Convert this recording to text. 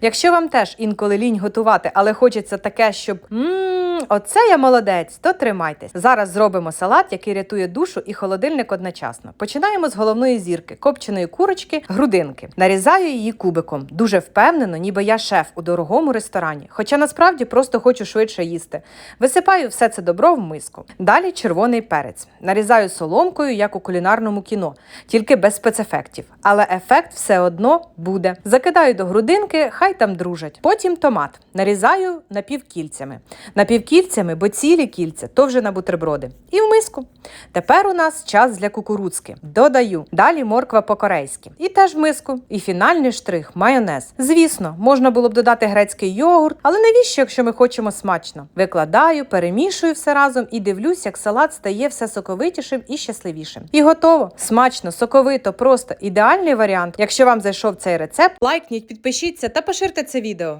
Якщо вам теж інколи лінь готувати, але хочеться таке, щоб оце я молодець, то тримайтесь. Зараз зробимо салат, який рятує душу і холодильник одночасно. Починаємо з головної зірки копченої курочки, грудинки. Нарізаю її кубиком. Дуже впевнено, ніби я шеф у дорогому ресторані. Хоча насправді просто хочу швидше їсти. Висипаю все це добро в миску. Далі червоний перець. Нарізаю соломкою, як у кулінарному кіно, тільки без спецефектів. Але ефект все одно буде. Закидаю до грудинки, хай там дружать. Потім томат. Нарізаю напівкільцями. Напівкільцями, бо цілі кільця, то вже на бутерброди. І в миску. Тепер у нас час для кукурудзки. Додаю. Далі морква по-корейськи. І теж в миску. І фінальний штрих майонез. Звісно, можна було б додати грецький йогурт, але навіщо, якщо ми хочемо смачно? Викладаю, перемішую все разом і дивлюсь, як салат стає все соковитішим і щасливішим. І готово. Смачно, соковито, просто ідеальний варіант. Якщо вам зайшов цей рецепт, лайкніть, підпишіться та поширте це відео.